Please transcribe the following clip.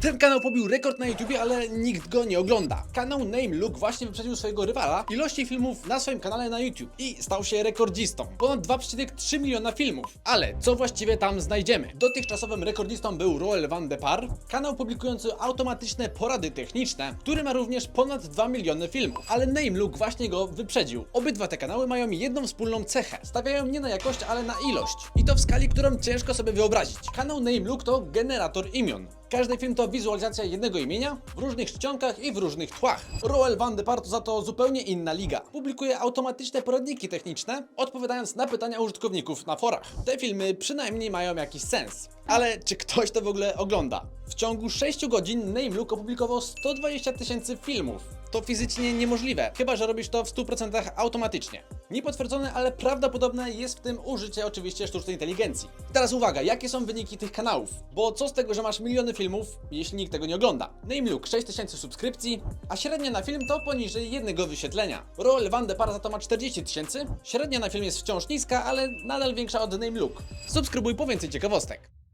Ten kanał pobił rekord na YouTubie, ale nikt go nie ogląda. Kanał Name Look właśnie wyprzedził swojego rywala ilości filmów na swoim kanale na YouTube i stał się rekordzistą. Ponad 2,3 miliona filmów. Ale co właściwie tam znajdziemy? Dotychczasowym rekordzistą był Roel van de Par, kanał publikujący automatyczne porady techniczne, który ma również ponad 2 miliony filmów. Ale Name Look właśnie go wyprzedził. Obydwa te kanały mają jedną wspólną cechę. Stawiają nie na jakość, ale na ilość. I to w skali, którą ciężko sobie wyobrazić. Kanał Name Look to generator imion. Każdy film to wizualizacja jednego imienia w różnych czcionkach i w różnych tłach. Roel van de Par to za to zupełnie inna liga. Publikuje automatyczne poradniki techniczne, odpowiadając na pytania użytkowników na forach. Te filmy przynajmniej mają jakiś sens. Ale czy ktoś to w ogóle ogląda? W ciągu 6 godzin Namelook opublikował 120 tysięcy filmów. To fizycznie niemożliwe, chyba że robisz to w 100% automatycznie. Niepotwierdzone, ale prawdopodobne jest w tym użycie oczywiście sztucznej inteligencji. Teraz uwaga, jakie są wyniki tych kanałów? Bo co z tego, że masz miliony filmów, jeśli nikt tego nie ogląda? Namelook 6000 subskrypcji, a średnia na film to poniżej jednego wyświetlenia. Roel van de Par za to ma 40 tysięcy, średnia na film jest wciąż niska, ale nadal większa od Namelook. Subskrybuj po więcej ciekawostek.